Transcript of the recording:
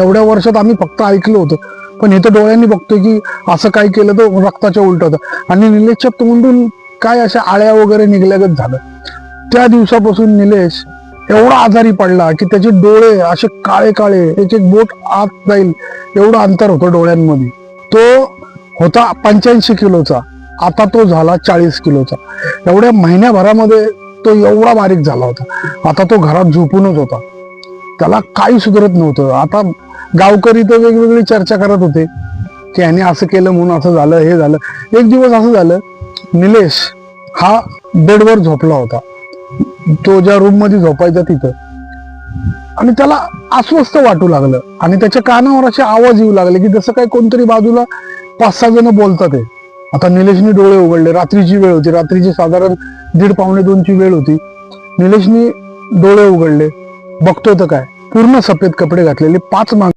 एवढ्या वर्षात आम्ही फक्त ऐकलं होतं. पण इथं डोळ्यांनी बघतोय की असं काय केलं तर रक्ताच्या उलट होतं. आणि निलेशच्या तोंडून काय अशा आळ्या वगैरे निघल्यागत झालं. त्या दिवसापासून निलेश एवढा आजारी पडला की त्याचे डोळे असे काळे काळे एक एक बोट आत जाईल एवढं अंतर होतं डोळ्यांमध्ये. तो होता पंच्याऐंशी किलोचा आता तो झाला चाळीस किलोचा. एवढ्या महिन्याभरामध्ये तो एवढा बारीक झाला होता. आता तो घरात झोपूनच होता. त्याला काही सुधरत नव्हतं. आता गावकरी तर वेगवेगळी चर्चा करत होते. की ह्याने असं केलं म्हणून असं झालं हे झालं. एक दिवस असं झालं निलेश हा बेडवर झोपला होता. तो ज्या रूममध्ये झोपायचा तिथं. आणि त्याला अस्वस्थ वाटू लागलं. आणि त्याच्या कानावर असे आवाज येऊ लागले की जसं काय कोणतरी बाजूला पाच सहा जण बोलतात आता निलेशने डोळे उघडले. रात्रीची वेळ होती. रात्रीची साधारण दीड पावणे दोनची वेळ होती. निलेशने डोळे उघडले. बघतोय तर काय? पूर्ण सफेद कपडे घातलेले पाच माणसं